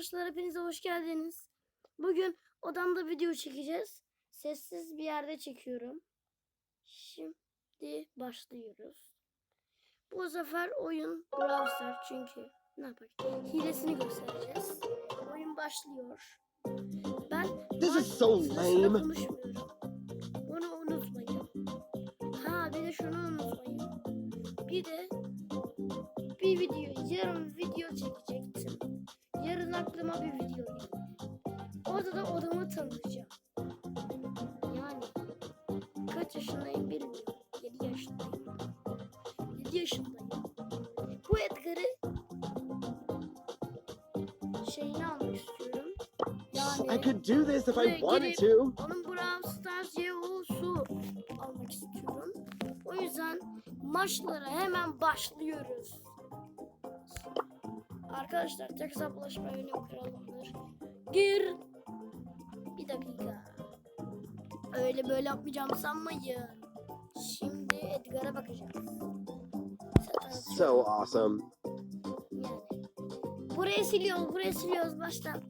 arkadaşlar hepinize hoş geldiniz. Bugün odamda video çekeceğiz. Sessiz bir yerde çekiyorum. Şimdi başlıyoruz. Bu sefer oyun Brawl Stars çünkü ne yapalım? Hilesini göstereceğiz. Oyun başlıyor. Ben This is so lame. Bunu unutmayın. Ha bir de şunu unutmayın. Bir de bir video, yarın video çekecektim. Yarın aklıma bir video geldi. Orada da odamı tanıtacağım. Yani kaç yaşındayım bilmiyorum. 7 yaşındayım. 7 yaşındayım. Bu Edgar'ı şeyini almak istiyorum. Yani I could do this if I wanted to. onun Brawl Stars CEO'su almak istiyorum. O yüzden maçlara hemen başlıyoruz. Arkadaşlar tek hesaplaşma benim kralımdır. Gir. Bir dakika. Öyle böyle yapmayacağım sanmayın. Şimdi Edgar'a bakacağız. So awesome. yani. Burayı siliyoruz, burayı siliyoruz baştan.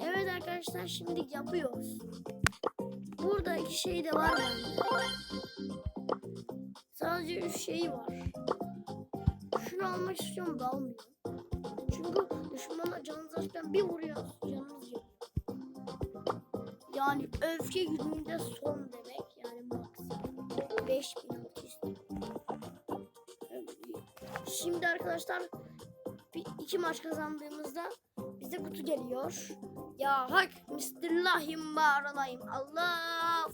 Evet arkadaşlar şimdi yapıyoruz. Burada iki şey de var. Sadece üç şey var. Şunu almak istiyorum da almıyorum. Çünkü düşmana canınız açtan bir vuruyor. Canınız yok. Yani öfke gücünde son demek. Yani maksimum 5600. Şimdi arkadaşlar iki maç kazandığımızda bize kutu geliyor. Ya hak Bismillahirrahmanirrahim. Allah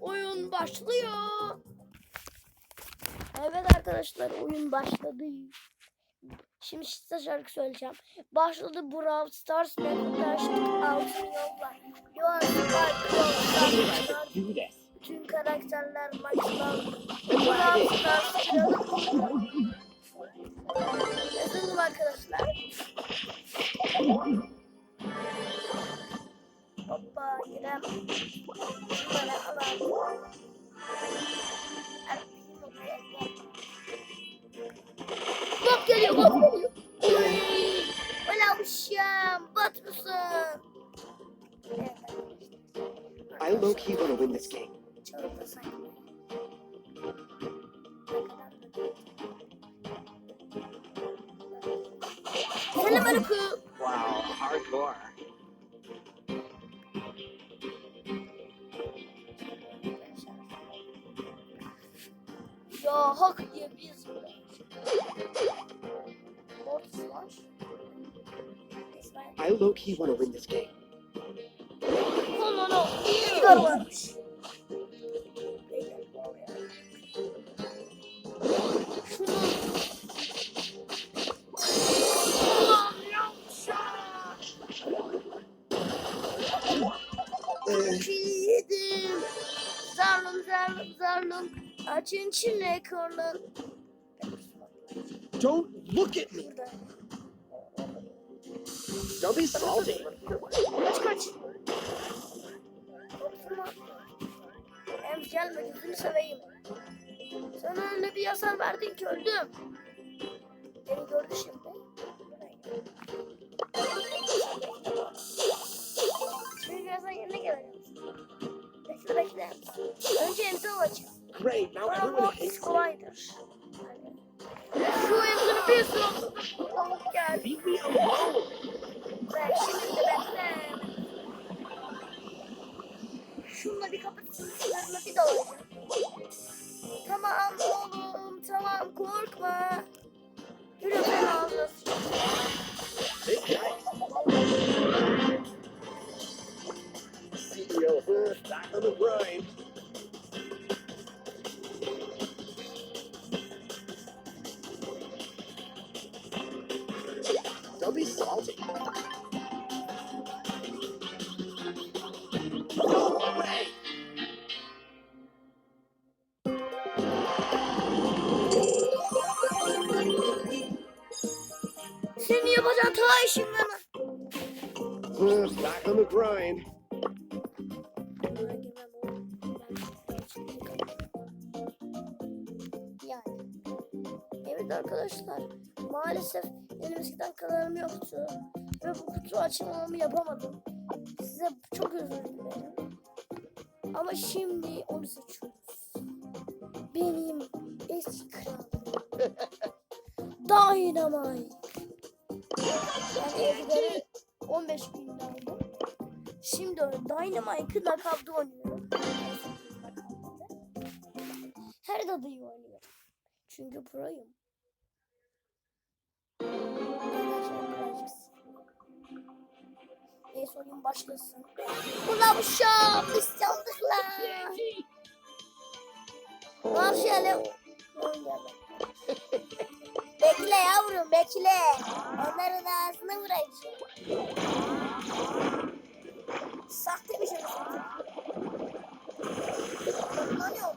Oyun başlıyor. Evet arkadaşlar oyun başladı. Şimdi size şarkı söyleyeceğim. Başladı Brawl Stars ve taştık altın yollar. Bütün karakterler maçtan. Brawl Stars kralı. Yazalım arkadaşlar. Hoppa İrem. Şunları alalım. Öyle uşağım, arkadaşlar. I low key want to win this game. Sanki. Selamünaleyküm. Wow, hardcore. Ya hak low key want to win this game. No no no. Çok iyi yedim. Zarlım zarlım zarlım. Açın çilek korlun. Don't look at me. Don't be salty. Kaç kaç. Korkma. Hem gelme gözünü seveyim. Sana öyle bir yasal verdin ki öldüm. Beni gördü şimdi. Şimdi birazdan yerine geleceğim. Bekle bekle. Önce emzi alacağım. Great, now everyone bu hates kolaydır. Şu emzini bir sürü tavuk geldi. Leave me alone. Ben şimdi bekle. Şunla bir kapatsın. Sınırına bir dalacağım. Tamam oğlum tamam korkma. Senin yapacağın ta işin bana. First, back on the grind. Yani. Evet arkadaşlar. maalesef benim eskiden kanalım yoktu. Ve bu kutu açılımımı yapamadım. Size çok özür dilerim. Ama şimdi onu seçiyoruz. Benim eski kralım. Dynamite. Yani Edgar'ı 15 bin aldım. Şimdi Dynamite'ı nakavda oynuyorum. Her dadıyı oynuyorum. Çünkü proyum. Neyse oyun başlasın. Ulan uşağım biz lan. Var şöyle. Bekle yavrum bekle. Onların ağzına vuracağım. Sahte bir şey. Ne oluyor?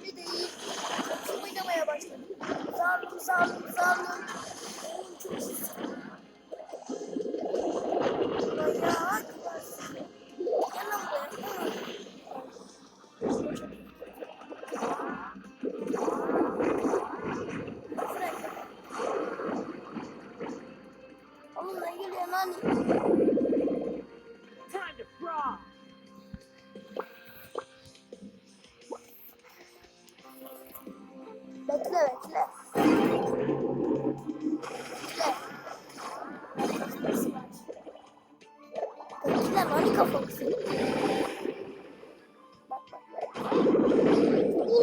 Öyle değil. Çok oynamaya başladı. Zalim zalim zalim. Oğlum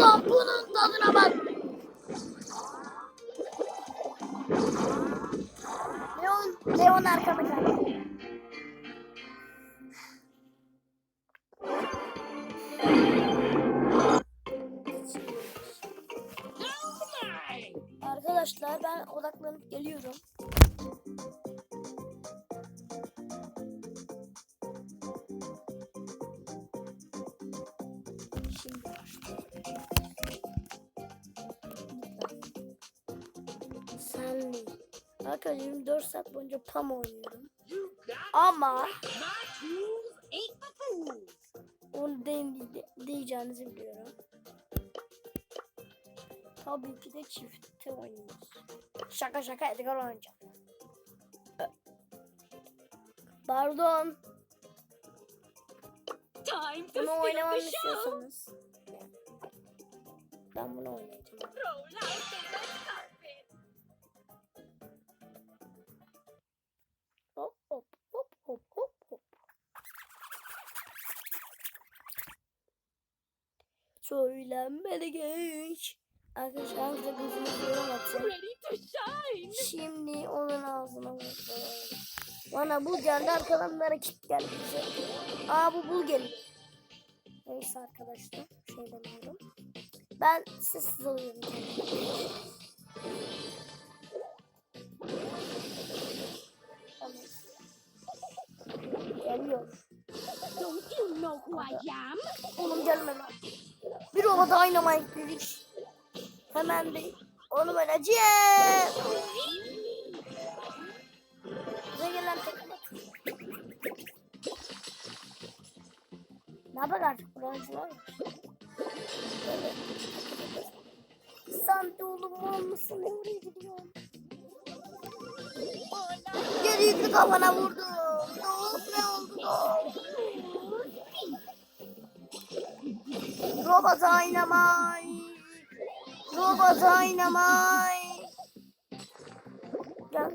Ulan bunun tadına bak. Leon, Leon arkada kaldı. Arkadaşlar 24 saat boyunca PAM oynuyorum. Ama onu de- diyeceğinizi biliyorum. Tabii ki de çifte oynuyoruz. Şaka şaka Edgar oynayacak. Pardon. Time to Bunu oynamamı istiyorsanız. Ben bunu oynayacağım. Söylenmeli genç. Arkadaşlar hangisi gözünü yorum atacağım. Şimdi onun ağzına vurdu. Bana bul geldi bir hareket geldi. Aa bu bul geliyor. Neyse arkadaşlar şey demiyorum. Ben sessiz. Tamam. Geliyor. Don't you know who I am? Oğlum gelme lan. Bir ova dynamite dedik. Hemen bir onu vereceğim. Bize gelen tekme. Ne yapar artık burancılar? Santi oğlum mal mısın? Ne oraya gidiyorsun? Geri yüklü kafana vurdum. Robot Dynamite. Robot Dynamite. Gel.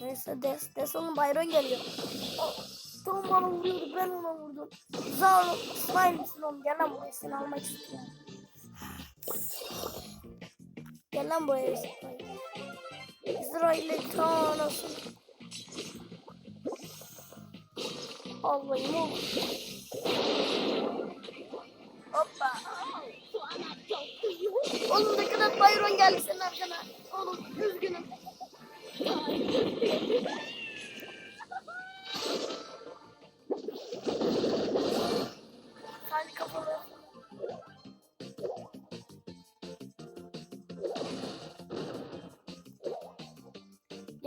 Neyse Des, Des onun Byron geliyor. Oh, Tom bana vuruyordu ben ona vurdum. Zaro, İsmail misin oğlum gel lan buraya seni almak istiyorum. Gel lan buraya İsmail. İsrail'e tanrısın. Allah'ım oğlum. Hoppa. Oğlum ne kadar Byron geldi senin arkana. Oğlum üzgünüm.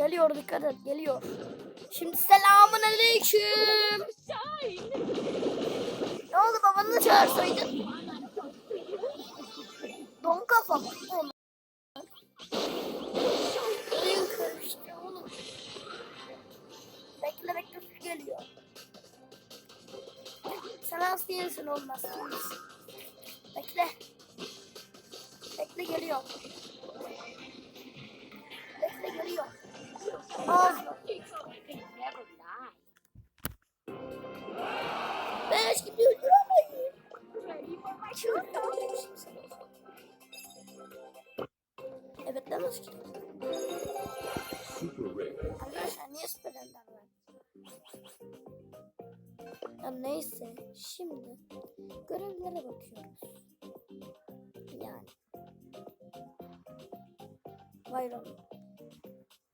Geliyor dikkat et geliyor. Şimdi selamun aleyküm. Ne oldu baba babanı çağırsaydın. Don kafa. Oğlum. Oğlum. Bekle bekle geliyor. Sen hasta değilsin değilsin. Bekle. Bekle geliyor. Bekle geliyor. Ben neyse şimdi görevlere bakıyoruz. Yani. Bayram.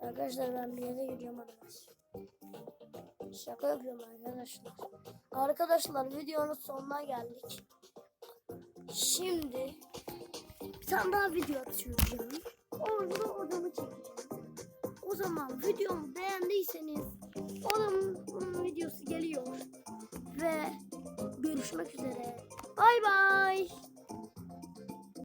Arkadaşlar ben bir yere gidiyorum arkadaşlar. Şaka yapıyorum arkadaşlar. Arkadaşlar videonun sonuna geldik. Şimdi bir tane daha video atıyorum. Orada odamı çekeceğim. O zaman videomu beğendiyseniz onun videosu geliyor. Ve görüşmek üzere. Bay bay.